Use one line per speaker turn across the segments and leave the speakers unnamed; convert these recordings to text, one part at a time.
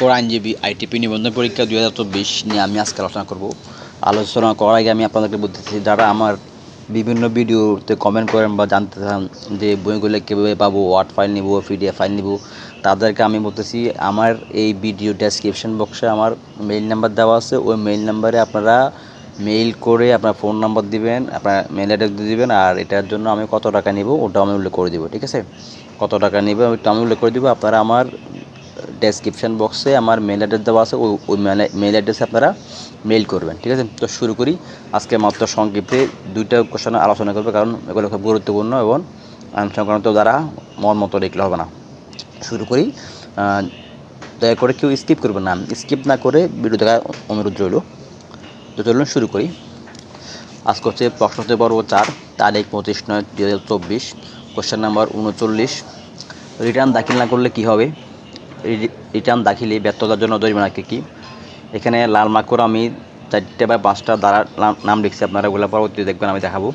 Core আইনজীবী ITP নিবন্ধন পরীক্ষা দুই হাজার চব্বিশ নিয়ে আমি আজকে আলোচনা করব। আলোচনা করার আগে আমি আপনাদেরকে বলতেছি যারা আমার বিভিন্ন ভিডিওতে কমেন্ট করেন বা জানতে চান যে বইগুলো কীভাবে পাবো ওয়ার্ড ফাইল নিব পিডিএফ ফাইল নিব, তাদেরকে আমি বলতেছি, আমার এই ভিডিও ডেসক্রিপশন বক্সে আমার মেইল নাম্বার দেওয়া আছে। ওই মেইল নাম্বারে আপনারা মেইল করে আপনার ফোন নাম্বার দিবেন, আপনার মেইল অ্যাড্রেস দিয়ে দিবেন, আর এটার জন্য আমি কত টাকা নিব ওটা আমি উল্লেখ করে দিব, ঠিক আছে? কত টাকা নেবে ওইটা আমি উল্লেখ করে দিব। আপনারা আমার ডেসক্রিপশন বক্সে আমার মেল অ্যাড্রেস দেওয়া আছে। ওই ওই মেল অ্যাড্রেসে আপনারা মেল করবেন, ঠিক আছে? তো শুরু করি। আজকে মাত্র সংক্ষিপ্তে দুইটা কোশ্চেন আলোচনা করবে, কারণ এগুলো খুব গুরুত্বপূর্ণ এবং আইন সংক্রান্ত দ্বারা মন মতো লিখলে হবে না। শুরু করি। দয়া করে কেউ স্কিপ করবেন না। স্কিপ না করে ভিডিও দেখার অনুরোধ রইল। তো চলুন শুরু করি। আজকে হচ্ছে প্রশ্নতে পর্ব চার, তারিখ পঁচিশ নয় দু হাজার চব্বিশ কোশ্চেন নাম্বার উনচল্লিশ। রিটার্ন দাখিল না করলে কি হবে? রিটার্ন দাখিলে ব্যর্থতার জন্য জরিমানা কি কী? এখানে লাল করে আমি চারটে বা পাঁচটা দ্বারা নাম- লিখছি, আপনারা ওগুলো পরবর্তী দেখবেন, আমি দেখাবো।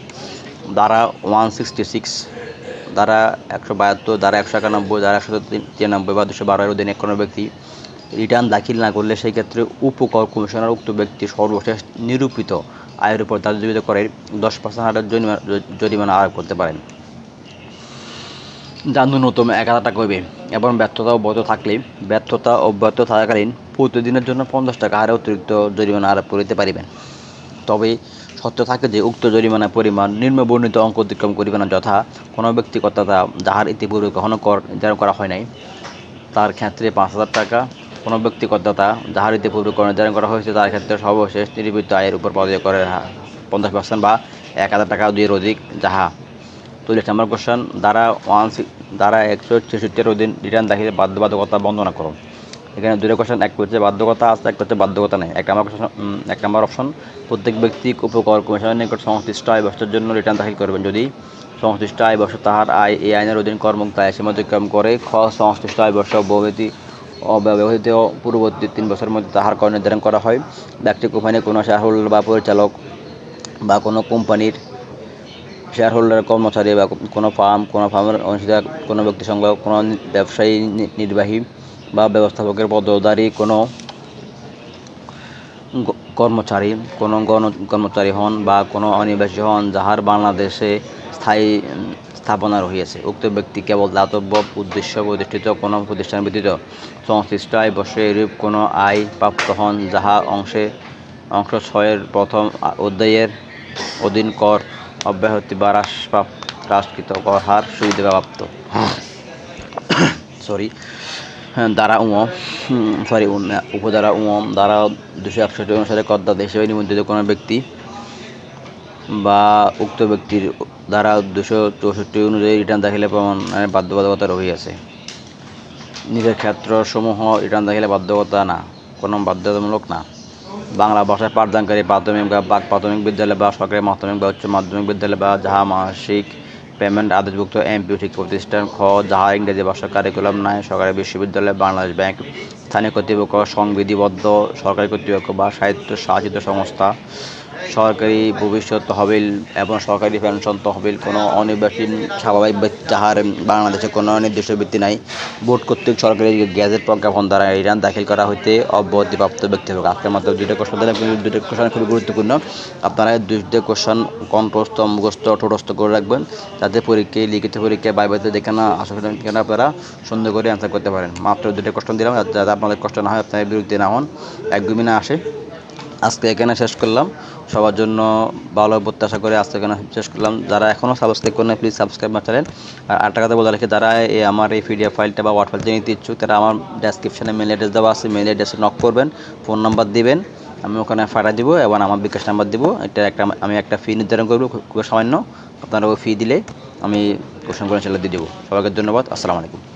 দ্বারা ওয়ান সিক্সটি সিক্স দ্বারা একশো বাহাত্তর দ্বারা একশো একানব্বই দ্বারা একশো তিরানব্বই বা দুশো বারো অধীনে কোনো ব্যক্তি। রিটার্ন দাখিল না করলে সেই ক্ষেত্রে উপকর কমিশনার, উক্ত ব্যক্তি সর্বশেষ নিরূপিত আয়ের উপর দায়িত্ব করে দশ পার্সেন্ট হারের জরিমানা জরিমানা আরোপ করতে পারেন। যা ন্যূনতম এক হাজার টাকা এবং ব্যর্থতা অব্যাহত থাকলে ব্যর্থতা অব্যাহত থাকাকালীন প্রতিদিনের জন্য পঞ্চাশ টাকা হারে অতিরিক্ত জরিমানা আরোপ করিতে পারিবেন। তবে সত্য থাকে যে, উক্ত জরিমানার পরিমাণ নিম্নবর্ণিত অঙ্ক অতিক্রম করিবে না যথা কোনো ব্যক্তি কর্তা যাহার ইতিপূর্বে কখনো কর নির্ধারণ করা হয় নাই। তার ক্ষেত্রে পাঁচ হাজার টাকা, কোনো ব্যক্তি করদাতা যাহার ইতিপূর্বে কর নির্ধারণ করা হয়েছে তার ক্ষেত্রে সর্বশেষ নিরূপিত আয়ের উপর প্রদায় করে পঞ্চাশ পার্সেন্ট বা এক হাজার টাকা দুইয়ের অধিক, যাহা চল্লিশ নম্বর কোশ্চেন দ্বারা ওয়ান দ্বারা একশো ছেষট্টির অধীন রিটার্ন দাখিলে বাধ্যবাধকতা বন্দনা করো। এখানে দুটো কোশ্চেন এক হচ্ছে বাধ্যকতা আছে একটা হচ্ছে বাধ্যকতা নেই। এক নম্বর এক নম্বর অপশন প্রত্যেক ব্যক্তি উপকর কমিশনের নিকট সংশ্লিষ্ট আয় বছরের জন্য রিটার্ন দাখিল করবেন। যদি সংশ্লিষ্ট আয় বছর তাহার আয় এই আইনের অধীন কর্মমুক্ত আয় সীমা অতিক্রম করে খ, সংশ্লিষ্ট আয় বছর অব্যবহৃতি, অব্যবহৃত পূর্ববর্তী তিন বছরের মধ্যে তাহার কর নির্ধারণ করা হয়। ব্যক্তি কোম্পানির কোনো হোল্ডার বা পরিচালক বা কোনো কোম্পানির শেয়ার হোল্ডার কর্মচারী বা কোনো ফার্ম, কোনো ফার্মের অংশীদার, কোনো ব্যক্তি সংঘ কোনো ব্যবসায়ী নির্বাহী বা ব্যবস্থাপকের পদধারী, কোনো কর্মচারী, কোনো গণ, কর্মচারী হন বা কোনো অনিবাসী হন, যাহার বাংলাদেশে স্থায়ী স্থাপনা রহিয়াছে। উক্ত ব্যক্তি কেবল দাতব্য উদ্দেশ্য প্রতিষ্ঠিত, কোনো প্রতিষ্ঠান ব্যতীত সংশ্লিষ্ট আয় বর্ষে এরূপ কোনো আয় প্রাপ্ত হন, যাহা অংশে, অংশ ছয়ের প্রথম অধ্যায়ের অধীন কর অব্যাহতি বা হ্রাসকৃত হার সুবিধাপ্রাপ্ত সরি হ্যাঁ, দ্বারা উম সরি উপদ্বারা উম দ্বারা দুশো একষট্টি অনুসারে করদাতা হিসেবে নিবন্ধিত কোনো ব্যক্তি বা উক্ত ব্যক্তির দ্বারা দুশো চৌষট্টি অনুযায়ী রিটার্ন দাখিলে প্রমাণের বাধ্যবাধকতা রহিয়াছে। নিজের ক্ষেত্রসমূহ রিটার্ন দাখিলে বাধ্যকতা না কোনো বাধ্যতামূলক না। বাংলা ভাষায় পাঠদানকারী প্রাথমিক বা প্রাথমিক বিদ্যালয় বা সরকারি মাধ্যমিক বা উচ্চ মাধ্যমিক বিদ্যালয় বা যাহা মাসিক পেমেন্ট আদেশভুক্ত এমপিও ঠিক প্রতিষ্ঠান, খ, যাহা ইংরেজি ভাষা কারিকুলাম নাই, সরকারি বিশ্ববিদ্যালয়, বাংলাদেশ ব্যাংক, স্থানীয় কর্তৃপক্ষ, সংবিধিবদ্ধ সরকারি কর্তৃপক্ষ বা সাহিত্য শাসিত সংস্থা সরকারি ভবিষ্যৎ তহবিল এবং সরকারি পেনশন তহবিল কোনো অনির্বাসীন স্বাভাবিক যাহার বাংলাদেশে কোনো নির্দিষ্ট বৃত্তি নাই। বোর্ড কর্তৃক সরকারি গ্যাজেট প্রজ্ঞাপন দ্বারা রিটার্ন দাখিল করা হইতে অব্যাহতিপ্রাপ্ত ব্যক্তি হোক। আজকের মাত্র দুইটা কোশ্চেন দিলাম। কিন্তু দুইটা কোশ্চেন খুবই গুরুত্বপূর্ণ। আপনারা দুইটা কোশ্চেন কণ্ঠস্থ, মুখস্থ, ঠোঁটস্থ করে রাখবেন। যাতে পরীক্ষায় লিখিত পরীক্ষায় বাইবাইতে দেখে না, আসলে কেন আপনারা সুন্দর করে অ্যান্সার করতে পারেন। মাত্র দুইটা কোশ্চেন দিলাম। যাতে আপনাদের কষ্ট না হয় আপনাদের বিরুদ্ধে না হন। একদমই না আসে। আজকে এখানে শেষ করলাম। সবার জন্য ভালো প্রত্যাশা করে আজকে এখানে শেষ করলাম। যারা এখনও সাবস্ক্রাইব করেন প্লিজ সাবস্ক্রাইব মার চ্যানেল আর আরেকটা কথা বলে রাখি, যারা এই আমার এই পিডিএফ ফাইলটা বা ওয়ার্ড ফাইলটা নিতে ইচ্ছুক, তারা আমার ডেসক্রিপশনে মেল অ্যাড্রেস দেওয়া আছে। মেল অ্যাড্রেসে নক করবেন ফোন নাম্বার দিবেন, আমি ওখানে ফাটা দিব এবং আমার বিকাশ নাম্বার দিব। এটা একটা, আমি একটা ফি নির্ধারণ করব, খুব সামান্য। আপনারা ওই ফি দিলে আমি কোশ্চেন করে দিয়ে দেবো। সবাইকে ধন্যবাদ, আসসালামু আলাইকুম।